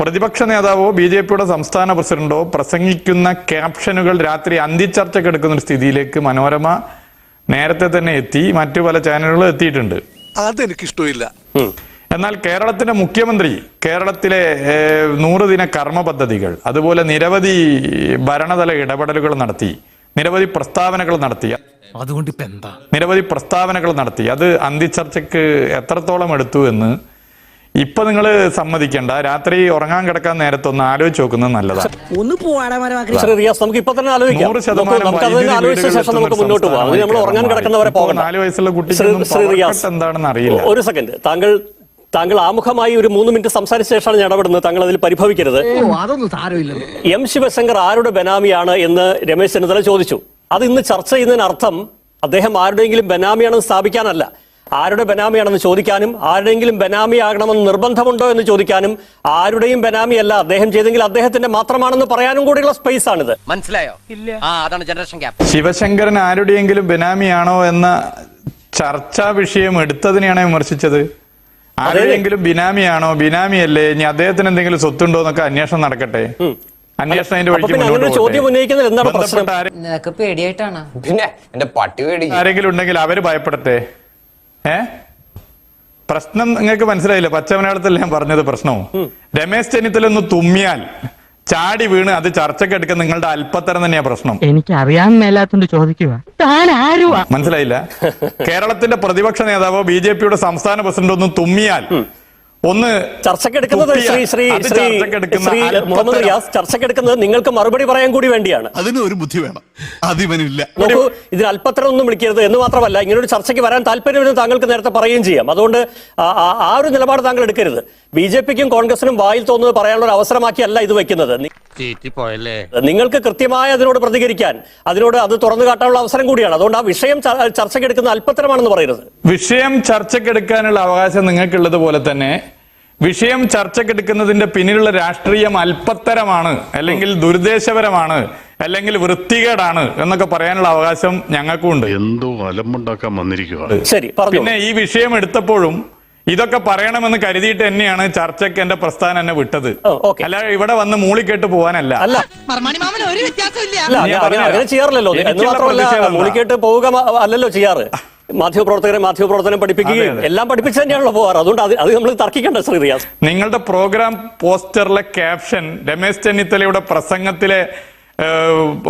പ്രതിപക്ഷ നേതാവോ B J പിയുടെ സംസ്ഥാന പ്രസിഡന്റോ പ്രസംഗിക്കുന്ന ക്യാപ്ഷനുകൾ രാത്രി അന്തിച്ചർച്ചയ്ക്ക് എടുക്കുന്ന ഒരു സ്ഥിതിയിലേക്ക് മനോരമ നേരത്തെ തന്നെ എത്തി മറ്റു പല ചാനലുകളും എത്തിയിട്ടുണ്ട്. അതെനിക്കിഷ്ടമില്ല. എന്നാൽ കേരളത്തിന്റെ മുഖ്യമന്ത്രി കേരളത്തിലെ ഏഹ്, നൂറ് ദിന കർമ്മ പദ്ധതികൾ അതുപോലെ നിരവധി ഭരണതല ഇടപെടലുകൾ നടത്തി നിരവധി പ്രസ്താവനകൾ നടത്തി. അതുകൊണ്ട് ഇപ്പൊ എന്താ നിരവധി പ്രസ്താവനകൾ നടത്തി. അത് അന്തിച്ചർച്ചയ്ക്ക് എത്രത്തോളം എടുത്തു എന്ന് ഇപ്പൊ നിങ്ങൾ സമ്മതിക്കണ്ട. രാത്രി ഉറങ്ങാൻ കിടക്കാൻ നേരത്തെ ഒന്ന് ആലോചിച്ച് നോക്കുന്നത് നല്ലതാണ്. ഒന്ന് നമുക്ക് ഇപ്പൊ തന്നെ ആലോചിക്കാം. നൂറ് ശതമാനം നാല് വയസ്സുള്ള എന്താണെന്ന് അറിയില്ല. ഒരു സെക്കൻഡ് താങ്കൾ താങ്കൾ ആമുഖമായി ഒരു മൂന്ന് മിനിറ്റ് സംസാരിച്ച ശേഷമാണ് ഞാൻ ഇടപെടുന്നത്. താങ്കൾ അതിൽ പരിഭവിക്കരുത്. എം ശിവശങ്കർ ആരുടെ ബനാമിയാണ് എന്ന് രമേശ് ചെന്നിത്തല ചോദിച്ചു. അത് ഇന്ന് ചർച്ച ചെയ്യുന്നതിന് അർത്ഥം അദ്ദേഹം ആരുടെയെങ്കിലും ബനാമിയാണെന്ന് സ്ഥാപിക്കാനല്ല. ആരുടെ ബനാമിയാണെന്ന് ചോദിക്കാനും ആരുടെയെങ്കിലും ബനാമിയാകണമെന്ന് നിർബന്ധമുണ്ടോ എന്ന് ചോദിക്കാനും ആരുടെയും ബനാമിയല്ല അദ്ദേഹം ചെയ്തെങ്കിൽ അദ്ദേഹത്തിന്റെ മാത്രമാണെന്ന് പറയാനും കൂടിയുള്ള സ്പേസ് ആണിത്. മനസ്സിലായോ? ഇല്ല. ആ അതാണ് ജനറേഷൻ ഗ്യാപ്പ് ശിവശങ്കരൻ ആരുടെയെങ്കിലും ബനാമിയാണോ എന്ന ചർച്ചാ വിഷയം എടുത്തതിനെയാണ് വിമർശിച്ചത്. ആരുടെയെങ്കിലും ബിനാമിയാണോ ബിനാമിയല്ലേ ഇനി അദ്ദേഹത്തിന് എന്തെങ്കിലും സ്വത്തുണ്ടോ എന്നൊക്കെ അന്വേഷണം നടക്കട്ടെ. ചോദ്യം പോകട്ടെ. എന്താണ് പ്രശ്നം? നിനക്ക് പേടിയായിട്ടാണ്? പിന്നെ എന്റെ പട്ടി പേടി. ആരെങ്കിലും ഉണ്ടെങ്കിൽ അവർ ഭയപ്പെടട്ടെ. ഏ? പ്രശ്നം നിങ്ങൾക്ക് മനസ്സിലായില്ല? പച്ചമലയാളത്തിൽ ഞാൻ പറഞ്ഞത് പ്രശ്നവും. രമേശ് ചെന്നിത്തല ഒന്ന് തുമ്മിയാൽ ചാടി വീണ് അത് ചർച്ചയ്ക്ക് എടുക്കുന്ന നിങ്ങളുടെ അല്പത്തരം തന്നെയാ പ്രശ്നം. എനിക്ക് അറിയാൻ മേലാത്തോണ്ട് ചോദിക്കുക താൻ ആരുവാ? മനസ്സിലായില്ല? കേരളത്തിന്റെ പ്രതിപക്ഷ നേതാവോ ബി ജെ പിയുടെ സംസ്ഥാന പ്രസിഡന്റ് ഒന്ന് തുമ്മിയാൽ ഒന്ന് ചർച്ചക്കെടുക്കുന്നത് ശ്രീ ശ്രീ ശ്രീ ശ്രീ മുഹമ്മദ്. റിയാസ് ചർച്ചക്കെടുക്കുന്നത് നിങ്ങൾക്ക് മറുപടി പറയാൻ കൂടി വേണ്ടിയാണ്. അതിന് ഒരു ബുദ്ധി വേണം. അതിവനില്ല നോക്കൂ ഇതിന് അല്പത്തരം ഒന്നും വിളിക്കരുത് എന്ന് മാത്രമല്ല ഇങ്ങനെ ഒരു ചർച്ചയ്ക്ക് വരാൻ താല്പര്യമെന്ന് താങ്കൾക്ക് നേരത്തെ പറയുകയും ചെയ്യാം. അതുകൊണ്ട് ആ ഒരു നിലപാട് താങ്കൾ എടുക്കരുത്. ബി ജെ പിക്കും കോൺഗ്രസിനും വായിൽ തോന്നുന്നത് പറയാനുള്ള ഒരു അവസരമാക്കിയല്ല ഇത് വെക്കുന്നത്. നിങ്ങൾക്ക് കൃത്യമായി അതിനോട് പ്രതികരിക്കാൻ അതിനോട് അത് തുറന്നു കാട്ടാനുള്ള അവസരം കൂടിയാണ്. അതുകൊണ്ട് ആ വിഷയം ചർച്ചയ്ക്കെടുക്കുന്ന അല്പത്തരമാണെന്ന് പറയരുത് വിഷയം ചർച്ചയ്ക്കെടുക്കാനുള്ള അവകാശം നിങ്ങൾക്കുള്ളത് പോലെ തന്നെ വിഷയം ചർച്ചയ്ക്കെടുക്കുന്നതിന്റെ പിന്നിലുള്ള രാഷ്ട്രീയം അല്പത്തരമാണ് അല്ലെങ്കിൽ ദുരുദ്ദേശപരമാണ് അല്ലെങ്കിൽ വൃത്തികേടാണ് എന്നൊക്കെ പറയാനുള്ള അവകാശം ഞങ്ങൾക്കും ഉണ്ട് എന്തോ അലമ്പുണ്ടാക്കാൻ വന്നിരിക്കുക ശരി പിന്നെ ഈ വിഷയം എടുത്തപ്പോഴും ഇതൊക്കെ പറയണമെന്ന് കരുതിയിട്ട് തന്നെയാണ് ചർച്ചയ്ക്ക് എന്റെ പ്രസ്ഥാനം എന്നെ വിട്ടത്. അല്ല ഇവിടെ വന്ന് മൂളിക്കേട്ട് പോവാനല്ല. അല്ല. മാമന് ഒരു വ്യത്യാസമില്ല അല്ല ഞാൻ അങ്ങനെ- പറഞ്ഞുതരാം. ചെയ്യാറില്ലല്ലോ. എന്ന് മാത്രമല്ല മൂളിക്കേട്ട് പോവുക അല്ലല്ലോ ചെയ്യാറ്. മാധ്യമപ്രവർത്തകരെ മാധ്യമപ്രവർത്തനം പഠിപ്പിക്കുകയും. എല്ലാം പഠിപ്പിച്ച് തന്നെയാണല്ലോ പോവാറ് അതുകൊണ്ട് അത് അത് നമ്മൾ തർക്കിക്കണ്ട ശ്രീ റിയാസ്. നിങ്ങളുടെ പ്രോഗ്രാം പോസ്റ്ററിലെ ക്യാപ്ഷൻ രമേശ് ചെന്നിത്തലയുടെ പ്രസംഗത്തിലെ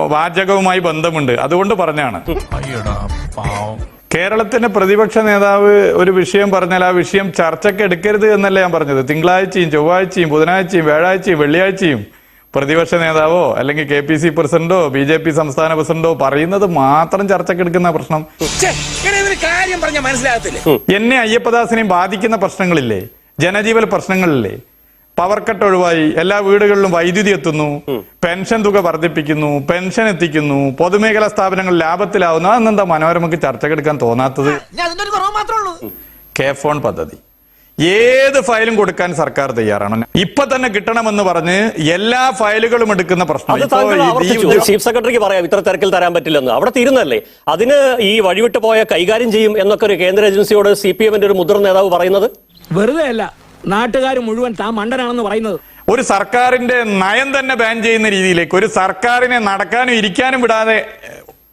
വാചകവുമായി ബന്ധമുണ്ട്. അതുകൊണ്ട് പറഞ്ഞാണ് കേരളത്തിന്റെ പ്രതിപക്ഷ നേതാവ് ഒരു വിഷയം പറഞ്ഞാൽ ആ വിഷയം ചർച്ചയ്ക്ക് എടുക്കരുത് എന്നല്ല ഞാൻ പറഞ്ഞത്. തിങ്കളാഴ്ചയും ചൊവ്വാഴ്ചയും ബുധനാഴ്ചയും വ്യാഴാഴ്ചയും വെള്ളിയാഴ്ചയും പ്രതിപക്ഷ നേതാവോ അല്ലെങ്കിൽ കെ പി സി പ്രസിഡന്റോ ബി ജെ പി സംസ്ഥാന പ്രസിഡന്റോ പറയുന്നത് മാത്രം ചർച്ചയ്ക്ക് എടുക്കുന്ന പ്രശ്നം. എന്നെ അയ്യപ്പദാസിനെയും ബാധിക്കുന്ന പ്രശ്നങ്ങളില്ലേ? ജനജീവൽ പ്രശ്നങ്ങളില്ലേ? പവർ കട്ട് ഒഴിവായി. എല്ലാ വീടുകളിലും വൈദ്യുതി എത്തുന്നു. പെൻഷൻ തുക വർദ്ധിപ്പിക്കുന്നു. പെൻഷൻ എത്തിക്കുന്നു. പൊതുമേഖലാ സ്ഥാപനങ്ങൾ ലാഭത്തിലാവുന്നു. അതെന്താ മനോരമക്ക് ചർച്ചക്കെടുക്കാൻ തോന്നാത്തത്? കെ ഫോൺ പദ്ധതി. ഏത് ഫയലും കൊടുക്കാൻ സർക്കാർ തയ്യാറാണ്? ഇപ്പൊ തന്നെ കിട്ടണമെന്ന് പറഞ്ഞ് എല്ലാ ഫയലുകളും എടുക്കുന്ന പ്രശ്നം. ചീഫ് സെക്രട്ടറിക്ക് പറയാം ഇത്ര തിരക്കിൽ തരാൻ പറ്റില്ലെന്ന്. അവിടെ തീരുന്നല്ലേ അതിന് ഈ വഴിവിട്ട് പോയ കൈകാര്യം ചെയ്യും എന്നൊക്കെ ഒരു കേന്ദ്ര ഏജൻസിയോട് സി പി എമ്മിന്റെ ഒരു മുതിർന്ന നേതാവ് പറയുന്നത്? വെറുതെ അല്ല നാട്ടുകാർ മുഴുവൻ താൻ മണ്ടനാണെന്ന് പറയുന്നത്. ഒരു സർക്കാരിന്റെ നയം തന്നെ ബാൻ ചെയ്യുന്ന രീതിയിലേക്ക് ഒരു സർക്കാരിനെ നടക്കാനും ഇരിക്കാനും വിടാതെ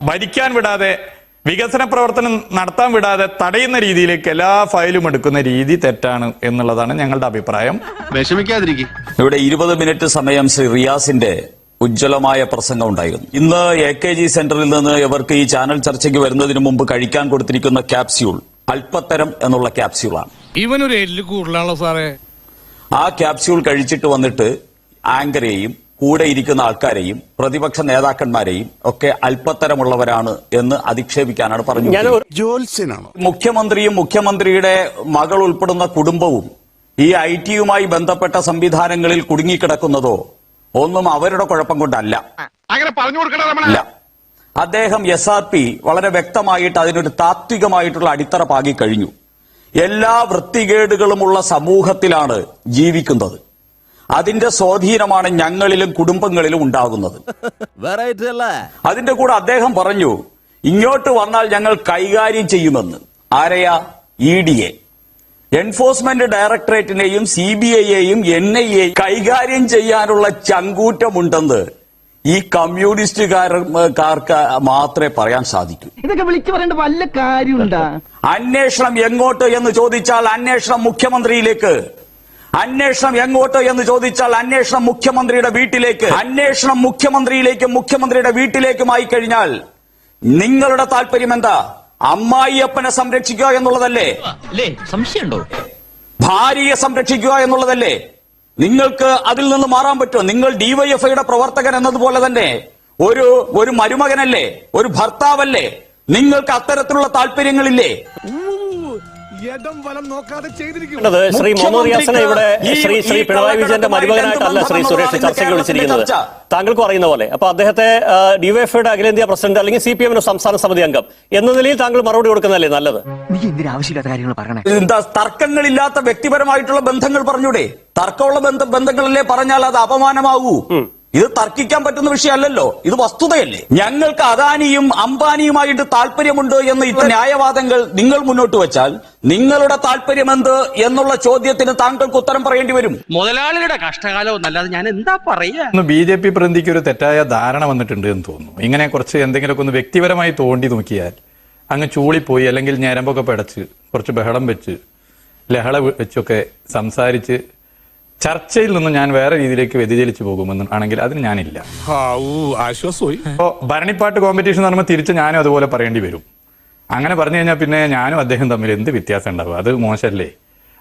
ഭരിക്കാൻ വിടാതെ വികസന പ്രവർത്തനം നടത്താൻ വിടാതെ തടയുന്ന രീതിയിലേക്ക് എല്ലാ ഫയലും എടുക്കുന്ന രീതി തെറ്റാണ് എന്നുള്ളതാണ് ഞങ്ങളുടെ അഭിപ്രായം. വിഷമിക്കാതിരിക്കും. ഇവിടെ ഇരുപത് മിനിറ്റ് സമയം ശ്രീ റിയാസിന്റെ ഉജ്ജ്വലമായ പ്രസംഗം ഉണ്ടായിരുന്നു. ഇന്ന് എ കെ ജി സെന്ററിൽ നിന്ന് ഇവർക്ക് ഈ ചാനൽ ചർച്ചയ്ക്ക് വരുന്നതിന് മുമ്പ് കഴിക്കാൻ കൊടുത്തിരിക്കുന്ന ക്യാപ്സ്യൂൾ അല്പത്തരം എന്നുള്ള ക്യാപ്സ്യൂളാണ്. ഇവനൊരു എല്ല് കൂടുതലാണല്ലോ സാറേ? ആ ക്യാപ്സ്യൂൾ കഴിച്ചിട്ട് വന്നിട്ട് ആങ്കറേയും കൂടെ ഇരിക്കുന്ന ആൾക്കാരെയും പ്രതിപക്ഷ നേതാക്കന്മാരെയും ഒക്കെ അല്പത്തരമുള്ളവരാണ് എന്ന് അധിക്ഷേപിക്കാനാണ് ഞാൻ പറഞ്ഞത് ജോത്സ്യനാണോ മുഖ്യമന്ത്രിയും മുഖ്യമന്ത്രിയുടെ മകൾ ഉൾപ്പെടുന്ന കുടുംബവും ഈ ഐ ടിയുമായി ബന്ധപ്പെട്ട സംവിധാനങ്ങളിൽ കുടുങ്ങിക്കിടക്കുന്നതോ ഒന്നും അവരുടെ കുഴപ്പം കൊണ്ടല്ല. അങ്ങനെ പറഞ്ഞു കൊടുക്കണ അല്ല അദ്ദേഹം എസ് ആർ പി വളരെ വ്യക്തമായിട്ട് അതിനൊരു താത്വികമായിട്ടുള്ള അടിത്തറ പാകി കഴിഞ്ഞു. എല്ലാ വൃത്തികേടുകളുമുള്ള സമൂഹത്തിലാണ് ജീവിക്കുന്നത്. അതിന്റെ സ്വാധീനമാണ് ഞങ്ങളിലും കുടുംബങ്ങളിലും ഉണ്ടാകുന്നത്. അതിന്റെ കൂടെ അദ്ദേഹം പറഞ്ഞു ഇങ്ങോട്ട് വന്നാൽ ഞങ്ങൾ കൈകാര്യം ചെയ്യുമെന്ന്. ആരെയാ? ഇ ഡിയെ എൻഫോഴ്സ്മെന്റ് ഡയറക്ടറേറ്റിനെയും സി ബി ഐയെയും എൻ ഐ എ കൈകാര്യം ചെയ്യാനുള്ള ചങ്കൂറ്റമുണ്ടെന്ന് ഈ കമ്മ്യൂണിസ്റ്റുകാർക്ക് മാത്രമേ പറയാൻ സാധിക്കൂ. ഇതൊക്കെ വിളിച്ചു പറയേണ്ട വല്ല കാര്യമുണ്ടാ? അന്വേഷണം എങ്ങോട്ട് എന്ന് ചോദിച്ചാൽ അന്വേഷണം മുഖ്യമന്ത്രിയിലേക്ക്. അന്വേഷണം എങ്ങോട്ട് എന്ന് ചോദിച്ചാൽ അന്വേഷണം മുഖ്യമന്ത്രിയുടെ വീട്ടിലേക്ക്. അന്വേഷണം മുഖ്യമന്ത്രിയിലേക്കും മുഖ്യമന്ത്രിയുടെ വീട്ടിലേക്കുമായി കഴിഞ്ഞാൽ നിങ്ങളുടെ താല്പര്യം എന്താ? അമ്മായിയപ്പനെ സംരക്ഷിക്കുക എന്നുള്ളതല്ലേ? സംശയമുണ്ടോ? ഭാര്യയെ സംരക്ഷിക്കുക എന്നുള്ളതല്ലേ? നിങ്ങൾക്ക് അതിൽ നിന്ന് മാറാൻ പറ്റുമോ? നിങ്ങൾ ഡിവൈഎഫ്ഐയുടെ പ്രവർത്തകൻ എന്നതുപോലെ തന്നെ ഒരു ഒരു മരുമകനല്ലേ? ഒരു ഭർത്താവല്ലേ? നിങ്ങൾക്ക് അത്തരത്തിലുള്ള താല്പര്യങ്ങളില്ലേ? ഇടം വലം നോക്കാതെ ശ്രീ മുഹമ്മദ് റിയാസിനെ ഇവിടെ ശ്രീ ശ്രീ പിണറായി വിജയന്റെ മരുമകനായിട്ടല്ല ശ്രീ സുരേഷ് ചർച്ചയ്ക്ക് വിളിച്ചിരിക്കുന്നത്. താങ്കൾക്ക് അറിയുന്ന പോലെ. അപ്പൊ അദ്ദേഹത്തെ ഡിവൈഎഫ്ഐയുടെ അഖിലേന്ത്യാ പ്രസിഡന്റ് അല്ലെങ്കിൽ സി പി എമ്മിന്റെ സംസ്ഥാന സമിതി അംഗം എന്ന നിലയിൽ താങ്കൾ മറുപടി കൊടുക്കുന്നതല്ലേ നല്ലത്? നീ എന്തിനാ ആവശ്യമില്ലാത്ത കാര്യങ്ങൾ പറയണേ എന്താ തർക്കങ്ങളില്ലാത്ത വ്യക്തിപരമായിട്ടുള്ള ബന്ധങ്ങൾ പറഞ്ഞൂടെ? തർക്കമുള്ള ബന്ധ ബന്ധങ്ങളല്ലേ പറഞ്ഞാൽ അത് അപമാനമാകൂ? ഇത് തർക്കിക്കാൻ പറ്റുന്ന വിഷയമല്ലല്ലോ. ഇത് വസ്തുതയല്ലേ. ഞങ്ങൾക്ക് അദാനിയും അംബാനിയുമായിട്ട് താല്പര്യമുണ്ട് എന്ന ഇത്ര ന്യായവാദങ്ങൾ നിങ്ങൾ മുന്നോട്ട് വെച്ചാൽ നിങ്ങളുടെ താല്പര്യം എന്ത് എന്നുള്ള ചോദ്യത്തിന് താങ്കൾക്ക് ഉത്തരം പറയേണ്ടി വരും. മുതലാളിയുടെ കഷ്ടകാലം അല്ലാതെ ഞാൻ എന്താ പറയുക ബി ജെ പി പ്രതിനിധിക്ക് ഒരു തെറ്റായ ധാരണ വന്നിട്ടുണ്ട് എന്ന് തോന്നുന്നു. ഇങ്ങനെ കുറച്ച് എന്തെങ്കിലുമൊക്കെ ഒന്ന് വ്യക്തിപരമായി തോണ്ടി നോക്കിയാൽ അങ്ങ് ചൂളിപ്പോയി അല്ലെങ്കിൽ ഞരമ്പൊക്കെ പടച്ച് കുറച്ച് ബഹളം വെച്ച് ലഹള വെച്ചൊക്കെ സംസാരിച്ച് ചർച്ചയിൽ നിന്ന് ഞാൻ വേറെ രീതിയിലേക്ക് വ്യതിചലിച്ചു പോകുമെന്ന് ആണെങ്കിൽ അതിന് ഞാനില്ല. അപ്പോ ഭരണിപ്പാട്ട് കോമ്പറ്റീഷൻ എന്ന് പറയുമ്പോൾ തിരിച്ച് ഞാനും അതുപോലെ പറയേണ്ടി വരും. അങ്ങനെ പറഞ്ഞു കഴിഞ്ഞാൽ പിന്നെ ഞാനും അദ്ദേഹം തമ്മിൽ എന്ത് വ്യത്യാസം ഉണ്ടാവും? അത് മോശമല്ലേ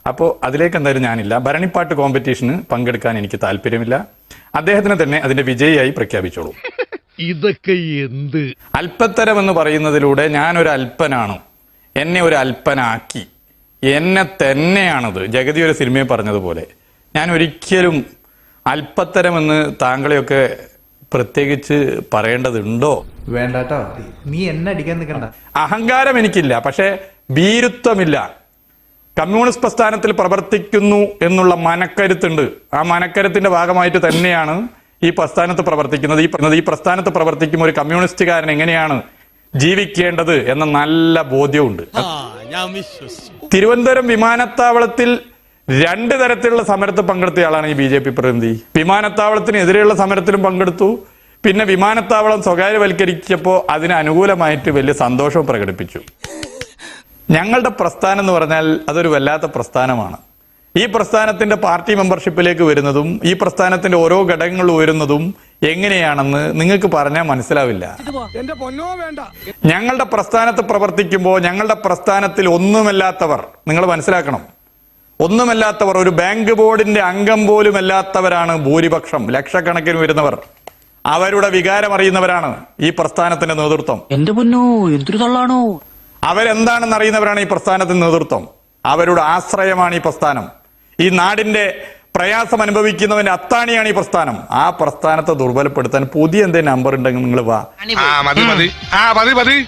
അപ്പോൾ അതിലേക്ക് എന്തായാലും ഞാനില്ല. ഭരണിപ്പാട്ട് കോമ്പറ്റീഷന് പങ്കെടുക്കാൻ എനിക്ക് താല്പര്യമില്ല. അദ്ദേഹത്തിനെ തന്നെ അതിന്റെ വിജയിയായി പ്രഖ്യാപിച്ചോളൂ. ഇതൊക്കെ എന്ത്? അല്പത്തരം എന്ന് പറയുന്നതിലൂടെ ഞാനൊരു അല്പനാണ്. എന്നെ ഒരു അല്പനാക്കി. എന്നെ തന്നെയാണത്. ജഗതി ഒരു സിനിമയെ പറഞ്ഞതുപോലെ. ഞാൻ ഒരിക്കലും അല്പത്തരമെന്ന് താങ്കളെയൊക്കെ പ്രത്യേകിച്ച് പറയേണ്ടതുണ്ടോ? വേണ്ടാട്ടോ. നീ എന്നെ അടിക്കാൻ നിൽക്കണ്ട അഹങ്കാരം എനിക്കില്ല പക്ഷേ ഭീരുത്വമില്ല. കമ്മ്യൂണിസ്റ്റ് പ്രസ്ഥാനത്തിൽ പ്രവർത്തിക്കുന്നു എന്നുള്ള മനക്കരുത്തുണ്ട്. ആ മനക്കരുത്തിന്റെ ഭാഗമായിട്ട് തന്നെയാണ് ഈ പ്രസ്ഥാനത്ത് പ്രവർത്തിക്കുന്നത്. ഈ ഈ പ്രസ്ഥാനത്ത് പ്രവർത്തിക്കുമ്പോൾ ഒരു കമ്മ്യൂണിസ്റ്റുകാരൻ എങ്ങനെയാണ് ജീവിക്കേണ്ടത് എന്ന നല്ല ബോധ്യമുണ്ട്. ഞാൻ വിശ്വസിച്ചു. തിരുവനന്തപുരം വിമാനത്താവളത്തിൽ രണ്ട് തരത്തിലുള്ള സമരത്തിൽ പങ്കെടുത്തയാളാണ് ഈ ബി ജെ പി പ്രതിനിധി. വിമാനത്താവളത്തിനെതിരെയുള്ള സമരത്തിലും പങ്കെടുത്തു. പിന്നെ വിമാനത്താവളം സ്വകാര്യവൽക്കരിച്ചപ്പോൾ അതിന് അനുകൂലമായിട്ട് വലിയ സന്തോഷവും പ്രകടിപ്പിച്ചു. ഞങ്ങളുടെ പ്രസ്ഥാനം എന്ന് പറഞ്ഞാൽ അതൊരു വല്ലാത്ത പ്രസ്ഥാനമാണ്. ഈ പ്രസ്ഥാനത്തിന്റെ പാർട്ടി മെമ്പർഷിപ്പിലേക്ക് വരുന്നതും ഈ പ്രസ്ഥാനത്തിന്റെ ഓരോ ഘടകങ്ങൾ ഉയരുന്നതും എങ്ങനെയാണെന്ന് നിങ്ങൾക്ക് പറഞ്ഞാൽ മനസ്സിലാവില്ല. എന്റെ പൊന്നോ വേണ്ട. ഞങ്ങളുടെ പ്രസ്ഥാനത്ത് പ്രവർത്തിക്കുമ്പോൾ ഞങ്ങളുടെ പ്രസ്ഥാനത്തിൽ ഒന്നുമല്ലാത്തവർ നിങ്ങൾ മനസ്സിലാക്കണം. ഒന്നുമല്ലാത്തവർ ഒരു ബാങ്ക് ബോർഡിന്റെ അംഗം പോലുമല്ലാത്തവരാണ് ഭൂരിപക്ഷം ലക്ഷക്കണക്കിന് വരുന്നവർ. അവരുടെ വികാരം അറിയുന്നവരാണ് ഈ പ്രസ്ഥാനത്തിന്റെ നേതൃത്വം. എന്റെ പൊന്നോ എന്തൊരു തള്ളാണോ? അവരെന്താണെന്ന് അറിയുന്നവരാണ് ഈ പ്രസ്ഥാനത്തിന്റെ നേതൃത്വം. അവരുടെ ആശ്രയമാണ് ഈ പ്രസ്ഥാനം. ഈ നാടിന്റെ പ്രയാസം അനുഭവിക്കുന്നവന്റെ അത്താണിയാണ് ഈ പ്രസ്ഥാനം. ആ പ്രസ്ഥാനത്തെ ദുർബലപ്പെടുത്താൻ പുതിയ എന്തെങ്കിലും നമ്പർ ഉണ്ടെങ്കിൽ നിങ്ങൾ വാ. ആ മതി മതി. ആ മതി മതി.